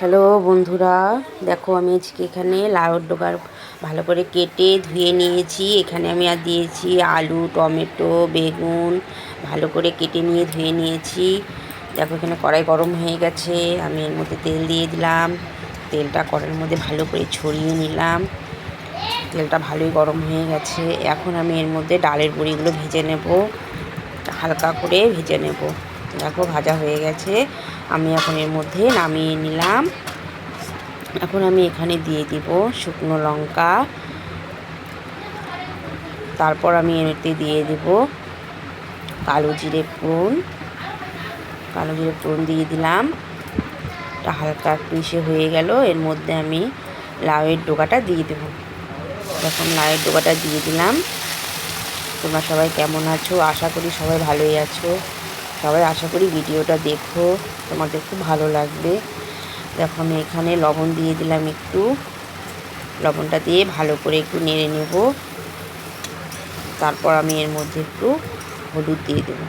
Hello বন্ধুরা, দেখো আমি আজকে এখানে লাউর ডোকার ভালো করে কেটে ধুয়ে নিয়েছি। এখানে আমি আর দিয়েছি আলু, টমেটো, বেগুন ভালো করে কেটে নিয়ে ধুয়ে নিয়েছি। দেখো এখানে কড়াই গরম হয়ে গেছে, আমি এর মধ্যে তেল দিয়ে দিলাম। তেলটা কড়াইয়ের মধ্যে ভালো করে ছড়িয়ে নিলাম। তেলটা ভালোই গরম হয়ে গেছে। এখন আমি এর মধ্যে ডালের বড়িগুলো ভেজে নেব, হালকা করে ভেজে নেব। দেখো, ভাজা হয়ে গেছে। আমি এখন এর মধ্যে নামিয়ে নিলাম। এখন আমি এখানে দিয়ে দিব শুকনো লঙ্কা। তারপর আমি এতে দিয়ে দেব কালো জিরে ফোড়ন। কালো জিরে ফোড়ন দিয়ে দিলাম। হালকা একটু হয়ে গেল। এর মধ্যে আমি লাউয়ের ডোকাটা দিয়ে দেব। এখন লাউয়ের ডোকাটা দিয়ে দিলাম। তোমরা সবাই কেমন আছো? আশা করি সবাই ভালোই আছো। সবাই আশা করি ভিডিওটা দেখো, তোমাদের খুব ভালো লাগবে। দেখো, আমি এখানে লবণ দিয়ে দিলাম একটু। লবণটা দিয়ে ভালো করে একটু নেড়ে নেব। তারপর আমি এর মধ্যে একটু হলুদ দিয়ে দেব।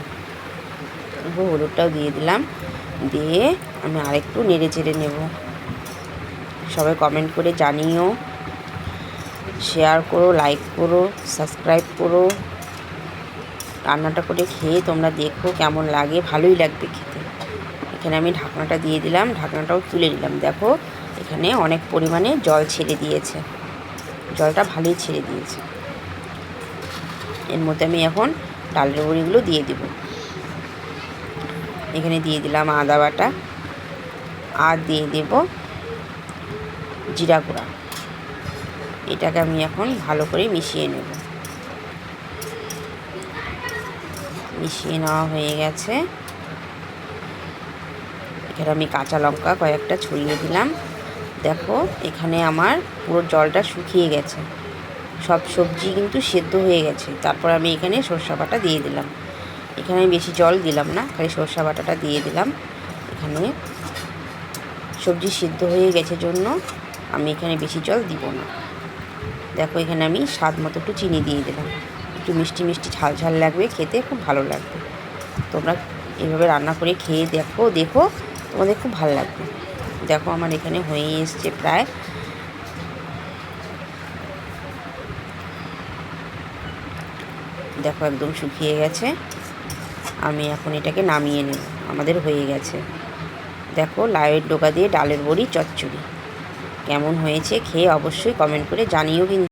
হলুদটাও দিয়ে দিলাম। দিয়ে আমি আরেকটু নেড়ে চেড়ে নেব। সবাই কমেন্ট করে জানিও। শেয়ার করো লাইক করো সাবস্ক্রাইব করো। রান্নাটা করে খেয়ে তোমরা দেখো কেমন লাগে, ভালোই লাগবে খেতে। এখানে আমি ঢাকনাটা দিয়ে দিলাম, ঢাকনাটাও তুলে নিলাম। দেখো, এখানে অনেক পরিমাণে জল ছেড়ে দিয়েছে। জলটা ভালোই ছেড়ে দিয়েছে। এর মধ্যে আমি এখন ডালের বড়িগুলো দিয়ে দিব। এখানে দিয়ে দিলাম আদা বাটা আর দিয়ে দেব জিরা গুঁড়া। এটাকে আমি এখন ভালো করে মিশিয়ে নেব। মিশিয়ে নেওয়া হয়ে গেছে। এখানে আমি কাঁচা লঙ্কা কয়েকটা ছড়িয়ে দিলাম। দেখো, এখানে আমার পুরো জলটা শুকিয়ে গেছে। সব সবজি কিন্তু সেদ্ধ হয়ে গেছে। তারপর আমি এখানে সর্ষা বাটা দিয়ে দিলাম। এখানে আমি বেশি জল দিলাম না, খালি সর্ষা বাটাটা দিয়ে দিলাম। এখানে সবজি সিদ্ধ হয়ে গেছে জন্য আমি এখানে বেশি জল দিব না। দেখো, এখানে আমি স্বাদ মতো একটু চিনি দিয়ে দিলাম। একটু মিষ্টি মিষ্টি ঝাল ঝাল লাগবে, খেতে খুব ভালো লাগবে। তোমরা এভাবে রান্না করে খেয়ে দেখো দেখো, তোমাদের খুব ভালো লাগবে। দেখো আমার এখানে হয়ে এসছে প্রায় দেখো একদম শুকিয়ে গেছে। আমি এখন এটাকে নামিয়ে নেব, আমাদের হয়ে গেছে। দেখো লাউয়ের ডোকা দিয়ে ডালের বড়ি চচ্চড়ি। কেমন হয়েছে খেয়ে অবশ্যই কমেন্ট করে জানিও কিন্তু।